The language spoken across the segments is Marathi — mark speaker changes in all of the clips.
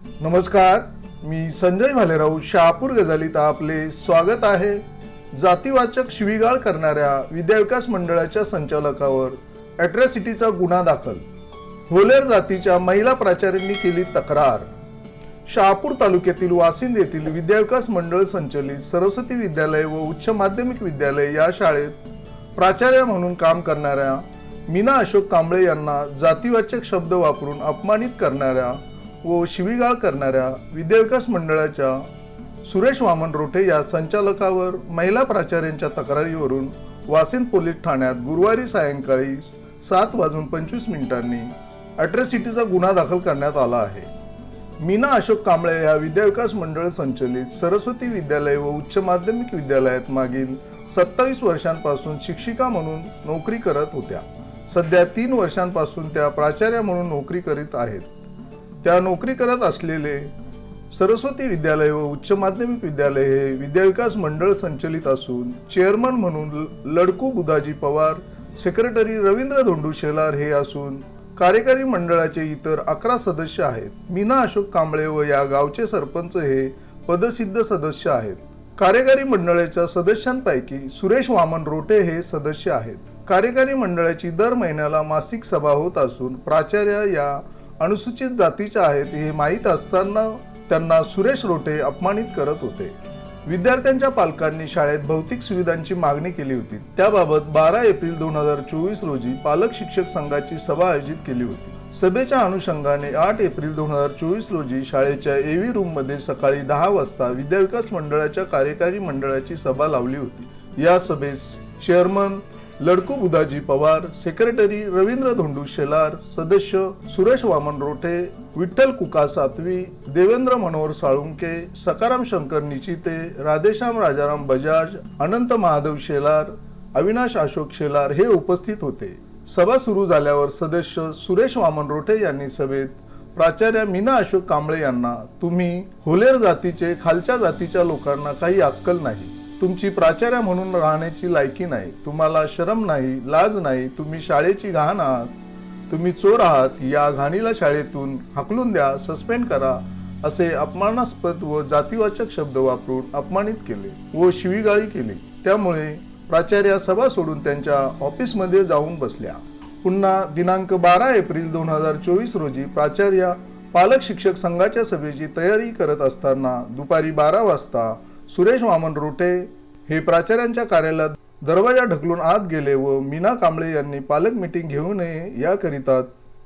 Speaker 1: नमस्कार मी संजय भालेराव शहापूर गजालीत आपले स्वागत आहे. जातीवाचक शिवीगाळ करणाऱ्या विद्याविकास मंडळाच्या संचालकावर अॅट्रॉसिटीचा गुन्हा दाखल. होलेर जातीच्या महिला प्राचार्यांनी केली तक्रार. शहापूर तालुक्यातील वासिंद येथील विद्याविकास मंडळ संचलित सरस्वती विद्यालय व उच्च माध्यमिक विद्यालय या शाळेत प्राचार्य म्हणून काम करणाऱ्या मीना अशोक कांबळे यांना जातीवाचक शब्द वापरून अपमानित करणाऱ्या व शिवीगाळ करणाऱ्या विद्याविकास मंडळाच्या सुरेश वामन रोठे या संचालकावर महिला प्राचार्यांच्या तक्रारीवरून वासिंद पोलीस ठाण्यात गुरुवारी सायंकाळी सात वाजून पंचवीस मिनिटांनी अट्रॅसिटीचा गुन्हा दाखल करण्यात आला आहे. मीना अशोक कांबळे या विद्याविकास मंडळ संचलित सरस्वती विद्यालय व उच्च माध्यमिक विद्यालयात मागील सत्तावीस वर्षांपासून शिक्षिका म्हणून नोकरी करत होत्या. सध्या तीन वर्षांपासून त्या प्राचार्य म्हणून नोकरी करीत आहेत. त्या नोकरी करत असलेले सरस्वती विद्यालय व उच्च माध्यमिक विद्यालय हे विद्याविकास मंडळ संचलित असून चेअरमन म्हणून लडकू बुधाजी पवार सेक्रेटरी रवींद्र धोंडू शेलार हे असून कार्यकारी मंडळाचे इतर अकरा सदस्य आहेत. मीना अशोक कांबळे व या गावचे सरपंच हे पदसिद्ध सदस्य आहेत. कार्यकारी मंडळाच्या सदस्यांपैकी सुरेश वामन रोटे हे सदस्य आहेत. कार्यकारी मंडळाची दर महिन्याला मासिक सभा होत असून प्राचार्य या अनुसूचित जातीच्या आहेत हे माहीत असताना त्यांना सुरेश रोटे अपमानित करत होते. विद्यार्थ्यांच्या पालकांनी शाळेत भौतिक सुविधांची मागणी केली होती. त्याबाबत बारा एप्रिल दोन हजार चोवीस रोजी पालक शिक्षक संघाची सभा आयोजित केली होती. सभेच्या अनुषंगाने आठ एप्रिल दोन हजार चोवीस रोजी शाळेच्या एव्ही रूममध्ये सकाळी दहा वाजता विद्याविकास मंडळाच्या कार्यकारी मंडळाची सभा लावली होती. या सभेस चेअरमन लडकू बुधाजी पवार सेक्रेटरी रवींद्र धोंडू शेलार सदस्य सुरेश वामन रोठे विठ्ठल कुका सातवी देवेंद्र मनोहर साळुंके सकाराम शंकर निचिते राधेश्याम राजाराम बजाज अनंत महादेव शेलार अविनाश अशोक शेलार हे उपस्थित होते. सभा सुरू झाल्यावर सदस्य सुरेश वामन रोठे यांनी सभेत प्राचार्य मीना अशोक कांबळे यांना तुम्ही होलेर जातीचे खालच्या जातीच्या लोकांना काही अक्कल नाही. तुमची प्राचार्य म्हणून राहण्याची लायकी नाही तुम्हाला शरम नाही लाज नाही तुम्ही शाळेची घाण आहात तुम्ही चोर आहात या घाणीला शाळेतून हाकलून द्या सस्पेंड करा असे अपमानास्पद व जातीवाचक शब्द वापरून अपमानित केले व शिवीगाळी केली. त्यामुळे प्राचार्य सभा सोडून त्यांच्या ऑफिसमध्ये जाऊन बसल्या. पुन्हा दिनांक बारा एप्रिल दोन हजार चोवीस रोजी प्राचार्य पालक शिक्षक संघाच्या सभेची तयारी करत असताना दुपारी बारा वाजता सुरेश वामन रोटे हे प्राचार्यांच्या कार्यालयात दरवाजा ढकलून आत गेले व मीना कांबळे यांनी पालक मिटिंग घेऊ नये याकरिता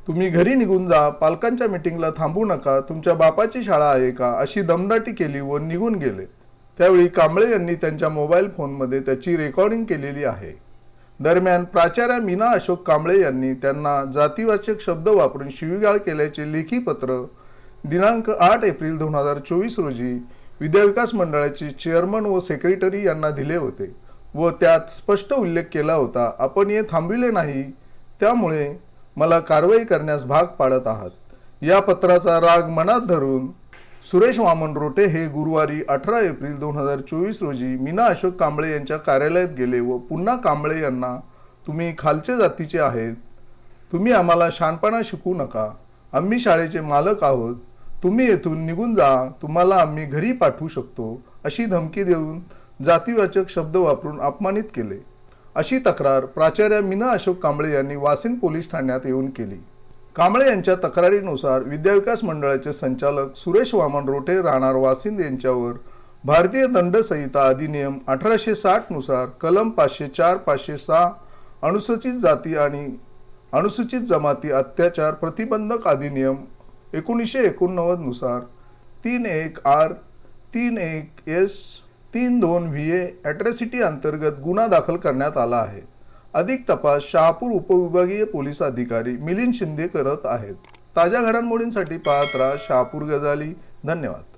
Speaker 1: तुम्ही घरी निघून जा पालकांच्या मिटिंगला थांबू नका तुमच्या बापाची शाळा आहे का अशी दमदाटी केली व निघून गेले. त्यावेळी कांबळे यांनी त्यांच्या मोबाईल फोनमध्ये त्याची रेकॉर्डिंग केलेली आहे. दरम्यान प्राचार्य मीना अशोक कांबळे यांनी त्यांना जातीवाचक शब्द वापरून शिवीगाळ केल्याचे लेखी पत्र दिनांक आठ एप्रिल दोन हजार चोवीस रोजी विद्याविकास मंडळाचे चेअरमन व सेक्रेटरी यांना दिले होते व त्यात स्पष्ट उल्लेख केला होता आपण हे थांबविले नाही त्यामुळे मला कारवाई करण्यास भाग पाडत आहात या पत्राचा राग मनात धरून सुरेश वामन रोटे हे गुरुवारी अठरा एप्रिल दोन हजार चोवीस रोजी मीना अशोक कांबळे यांच्या कार्यालयात गेले व पुन्हा कांबळे यांना तुम्ही खालचे जातीचे आहेत. तुम्ही आम्हाला शहाणपणा शिकू नका. आम्ही शाळेचे मालक आहोत. तुम्ही येथून निघून जा तुम्हाला आम्ही घरी पाठवू शकतो अशी धमकी देऊन जातीवाचक शब्द वापरून अपमानित केले. अशी तक्रार प्राचार्य मीना अशोक कांबळे यांनी वासिन पोलीस ठाण्यात येऊन केली. कांबळे यांच्या तक्रारीनुसार विद्याविकास मंडळाचे संचालक सुरेश वामन रोटे राहणार वासिंद यांच्यावर भारतीय दंड संहिता अधिनियम अठराशे साठनुसार कलम पाचशे चार पाचशे सहा अनुसूचित जाती आणि अनुसूचित जमाती अत्याचार प्रतिबंधक अधिनियम एकोणीसशे एकोणनव्वदनुसार तीन एक आर तीन एक एस तीन दोन व्ही ए ॲट्रॅसिटी अंतर्गत गुन्हा दाखल करण्यात आला आहे. अधिक तपास शहापूर उपविभागीय पोलीस अधिकारी मिलिंद शिंदे करत आहेत. ताज्या घडामोडींसाठी पाहत राहा शहापूर गजाली. धन्यवाद.